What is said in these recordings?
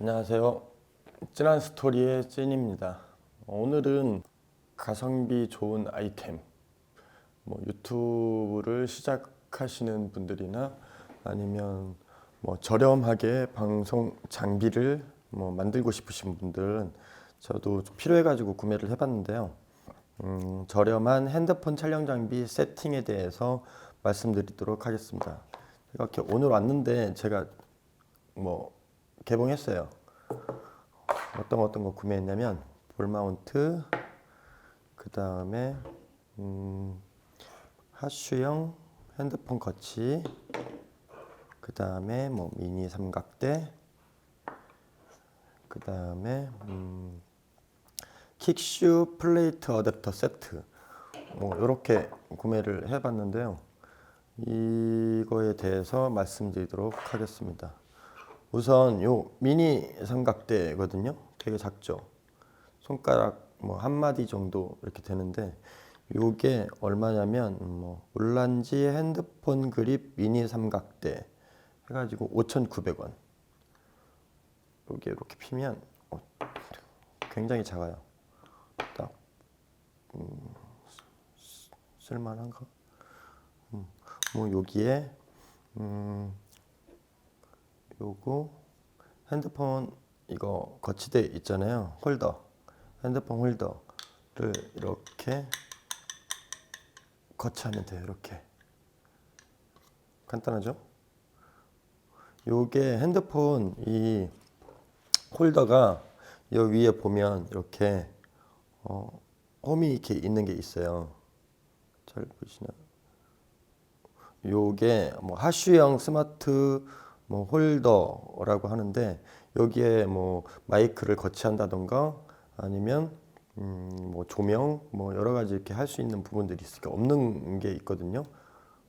안녕하세요. 찐한 스토리의 찐입니다. 오늘은 가성비 좋은 아이템, 뭐 유튜브를 시작하시는 분들이나 아니면 뭐 저렴하게 방송 장비를 뭐 만들고 싶으신 분들은 저도 좀 필요해가지고 구매를 해봤는데요. 음, 저렴한 핸드폰 촬영 장비 세팅에 대해서 말씀드리도록 하겠습니다. 이렇게 오늘 왔는데 제가 뭐 개봉했어요. 어떤 어떤 거 구매했냐면 볼 마운트, 그 다음에 음, 하슈형 핸드폰 거치, 그 다음에 뭐 미니 삼각대, 그 다음에 음, 킥슈 플레이트 어댑터 세트 뭐 이렇게 구매를 해봤는데요. 이거에 대해서 말씀드리도록 하겠습니다. 우선 요 미니 삼각대거든요. 되게 작죠. 손가락 뭐 한 마디 정도 이렇게 되는데 요게 얼마냐면 뭐 올란지 핸드폰 그립 미니 삼각대 해가지고 5,900원. 요게 이렇게 피면 어, 굉장히 작아요. 딱 음, 쓰- 쓸만한가? 음, 뭐 여기에 음, 요거 핸드폰 이거 거치대 있잖아요. 홀더. 핸드폰 홀더를 이렇게 거치하면 돼요 이렇게. 간단하죠? 요게 핸드폰 이 홀더가 여 위에 보면 이렇게 어, 홈이 이렇게 있는 게 있어요. 잘 보시나요 요게 뭐 하슈형 스마트 뭐 홀더라고 하는데 여기에 뭐 마이크를 거치한다던가 아니면 음 뭐 조명 뭐 여러 가지 이렇게 할 수 있는 부분들이 있으니까 없는 게 있거든요.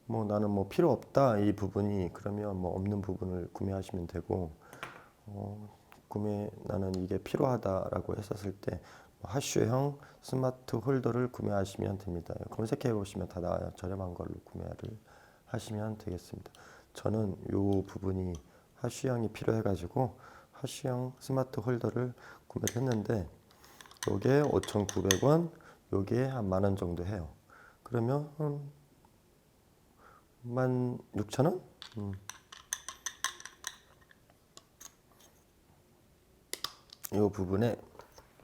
뭐 나는 뭐 필요 없다 이 부분이 그러면 뭐 없는 부분을 구매하시면 되고 어, 구매 나는 이게 필요하다라고 했었을 때뭐 하슈형 스마트 홀더를 구매하시면 됩니다. 검색해 보시면 다 나와요. 저렴한 걸로 구매를 하시면 되겠습니다. 저는 요 부분이 하슈형이 필요해 가지고 하슈형 스마트 홀더를 구매를 했는데 요게 5,900원, 요게 한 만 원 정도 해요. 그러면 한 16,000원? 음. 요 부분에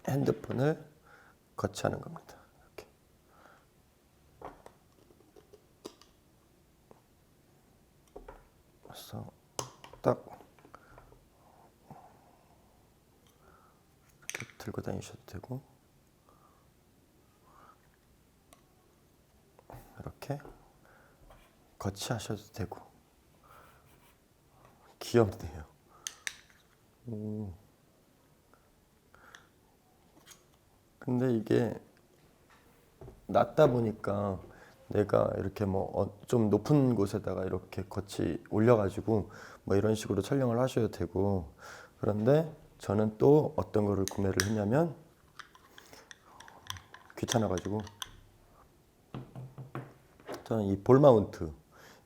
핸드폰을 거치하는 겁니다. 이렇게. 그래서 딱 이렇게 들고 다니셔도 되고 이렇게 거치하셔도 되고 귀엽네요. 음. 근데 이게 낮다 보니까 내가 이렇게 뭐좀 높은 곳에다가 이렇게 거치 올려가지고 뭐 이런 식으로 촬영을 하셔도 되고 그런데 저는 또 어떤 거를 구매를 했냐면 귀찮아가지고 저는 이 볼 마운트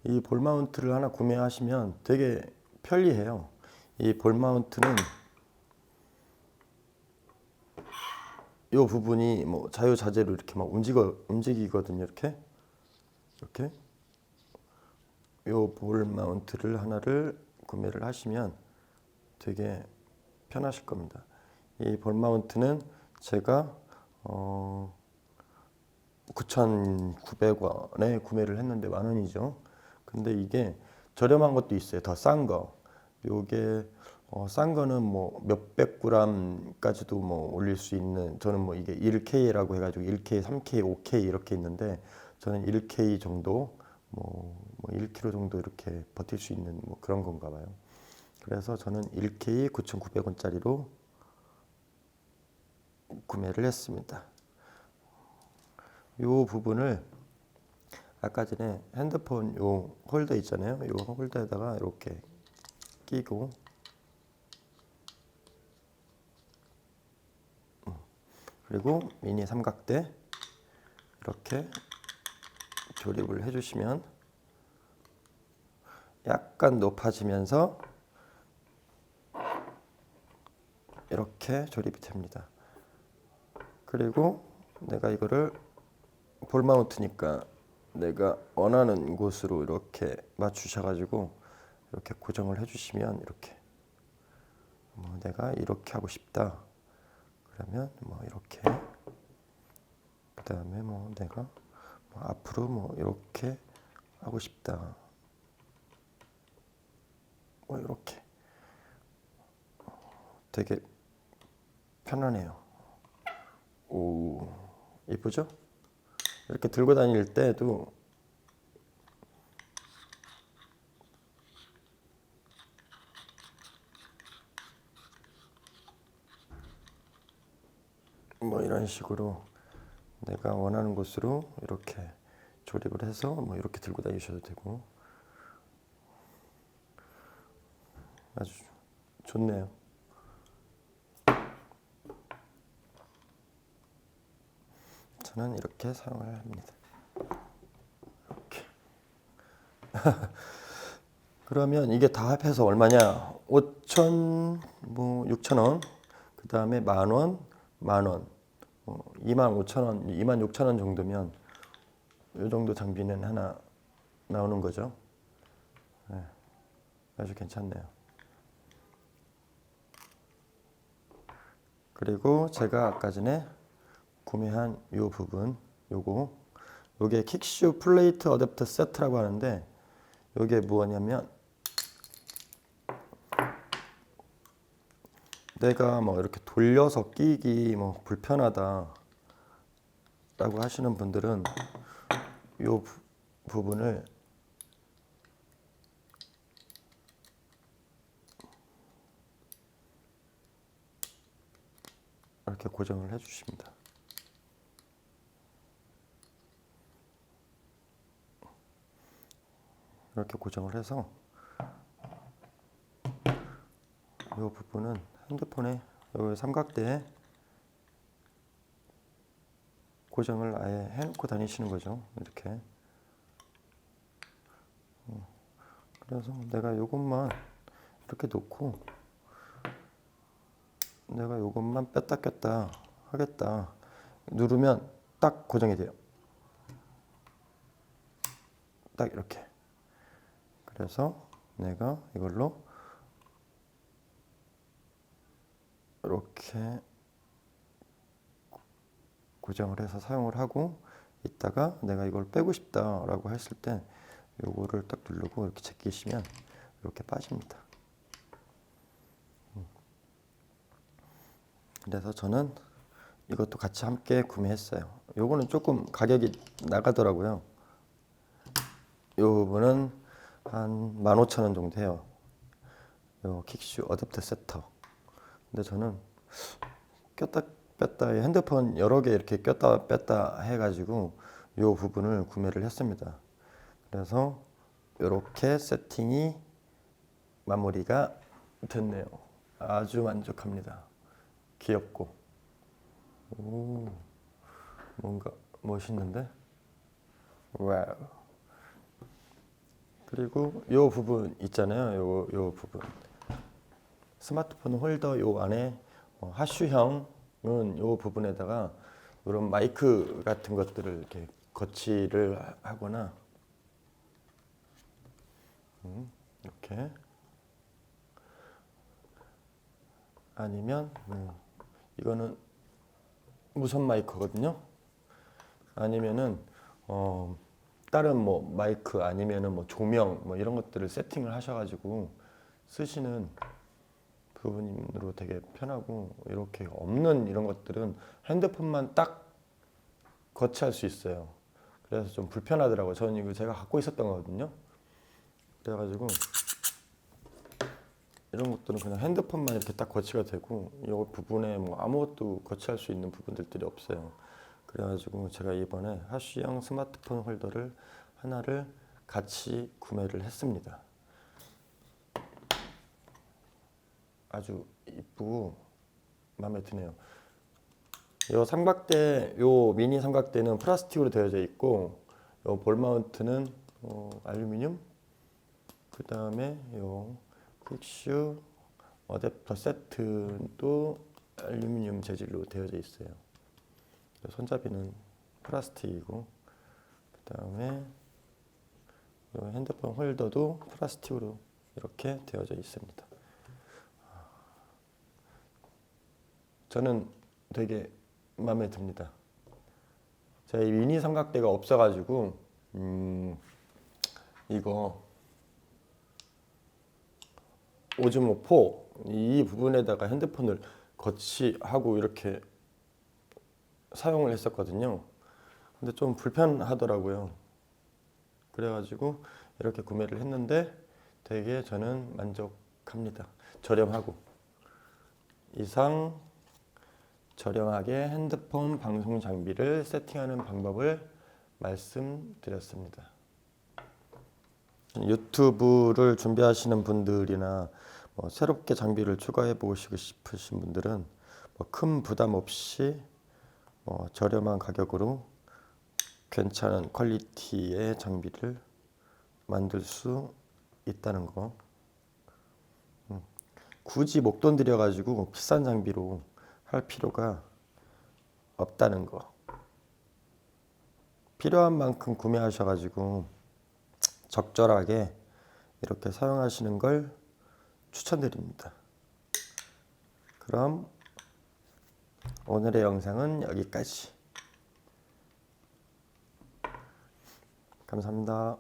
이 볼 마운트를 하나 구매하시면 되게 편리해요. 이 볼 마운트는 이 부분이 뭐 자유자재로 이렇게 막 움직여 움직이거든요. 이렇게 이렇게 이 볼 마운트를 하나를 구매를 하시면 되게 편하실 겁니다. 이 볼 마운트는 제가 어 9,900원에 구매를 했는데 만 원이죠. 근데 이게 저렴한 것도 있어요. 더 싼 거. 요게 어, 싼 거는 뭐 몇백 g까지도 뭐 올릴 수 있는 저는 뭐 이게 1K라고 해 가지고 1K, 3K, 5K 이렇게 있는데 저는 1K 정도 뭐, 뭐 1kg 정도 이렇게 버틸 수 있는 뭐 그런 건가 봐요. 그래서 저는 1K 9,900원짜리로 구매를 했습니다. 요 부분을 아까 전에 핸드폰 요 홀더 있잖아요. 요 홀더에다가 이렇게 끼고 음, 그리고 미니 삼각대 이렇게 조립을 해주시면 약간 높아지면서 이렇게 조립이 됩니다. 그리고 내가 이거를 볼 마운트니까 내가 원하는 곳으로 이렇게 맞추셔가지고 이렇게 고정을 해주시면 이렇게 뭐 내가 이렇게 하고 싶다. 그러면 뭐 이렇게 그 다음에 뭐 내가 뭐 앞으로 뭐 이렇게 하고 싶다. 뭐 이렇게. 되게 편하네요. 오, 이쁘죠? 이렇게 들고 다닐 때도 뭐 이런 식으로 내가 원하는 곳으로 이렇게 조립을 해서 뭐 이렇게 들고 다니셔도 되고 아주 좋네요. 저는 이렇게 사용을 합니다. 이렇게. 그러면 이게 다 합해서 얼마냐? 5천 뭐 6천 원, 그 다음에 만 원, 만 원, 뭐 2만 5천 원, 2만 6천 원 정도면 이 정도 장비는 하나 나오는 거죠. 네, 아주 괜찮네요. 그리고 제가 아까 전에 구매한 이 부분 요거 요게 킥슈 플레이트 어댑터 세트라고 하는데 요게 뭐냐면 내가 뭐 이렇게 돌려서 끼기 뭐 불편하다 라고 하시는 분들은 요 부- 부분을 이렇게 고정을 해 주십니다. 이렇게 고정을 해서 이 부분은 핸드폰에 여기 삼각대에 고정을 아예 해놓고 다니시는 거죠. 이렇게. 어, 그래서 내가 이것만 이렇게 놓고 내가 이것만 뺐다 꼈다 하겠다 누르면 딱 고정이 돼요. 딱 이렇게. 그래서 내가 이걸로 이렇게 고정을 해서 사용을 하고 있다가 내가 이걸 빼고 싶다라고 했을 때 요거를 딱 누르고 이렇게 제끼시면 이렇게 빠집니다. 음. 그래서 저는 이것도 같이 함께 구매했어요. 요거는 조금 가격이 나가더라고요. 요 부분은 한 15,000원 정도 해요. 요 킥슈 어댑터 세터. 근데 저는 꼈다 뺐다 이 핸드폰 여러 개 이렇게 꼈다 뺐다 해가지고 요 부분을 구매를 했습니다. 그래서 이렇게 세팅이 마무리가 됐네요. 아주 만족합니다. 귀엽고 오 뭔가 멋있는데 와우. 그리고 요 부분 있잖아요. 요, 요 부분. 스마트폰 홀더 요 안에 어, 하슈형은 요 부분에다가 이런 마이크 같은 것들을 이렇게 거치를 하- 하거나 음, 이렇게 아니면 음, 이거는 무선 마이크거든요. 아니면은 어, 다른 뭐 마이크 아니면은 뭐 조명 뭐 이런 것들을 세팅을 하셔가지고 쓰시는 부분으로 되게 편하고 이렇게 없는 이런 것들은 핸드폰만 딱 거치할 수 있어요. 그래서 좀 불편하더라고요. 저는 이거 제가 갖고 있었던 거거든요. 그래가지고 이런 것들은 그냥 핸드폰만 이렇게 딱 거치가 되고 이 부분에 뭐 아무것도 거치할 수 있는 부분들이 없어요. 그래가지고 제가 이번에 하쉬형 스마트폰 홀더를 하나를 같이 구매를 했습니다. 아주 이쁘고 마음에 드네요. 요 삼각대, 요 미니 삼각대는 플라스틱으로 되어져 있고, 요 볼 마운트는 어, 알루미늄. 그 다음에 요 퀵슈 어댑터 세트도 알루미늄 재질로 되어져 있어요. 손잡이는 플라스틱이고 그 다음에 이 핸드폰 홀더도 플라스틱으로 이렇게 되어져 있습니다. 저는 되게 마음에 듭니다. 이 미니 삼각대가 없어가지고 음, 이거 오즈모 4이 부분에다가 핸드폰을 거치하고 이렇게 사용을 했었거든요. 근데 좀 불편하더라고요. 그래가지고 이렇게 구매를 했는데 되게 저는 만족합니다. 저렴하고 이상 저렴하게 핸드폰 방송 장비를 세팅하는 방법을 말씀드렸습니다. 유튜브를 준비하시는 분들이나 뭐 새롭게 장비를 추가해 보시고 싶으신 분들은 뭐 큰 부담 없이 뭐 저렴한 가격으로 괜찮은 퀄리티의 장비를 만들 수 있다는 거. 음, 굳이 목돈 들여 가지고 비싼 장비로 할 필요가 없다는 거. 필요한 만큼 구매하셔 가지고 적절하게 이렇게 사용하시는 걸 추천드립니다. 그럼 오늘의 영상은 여기까지. 감사합니다.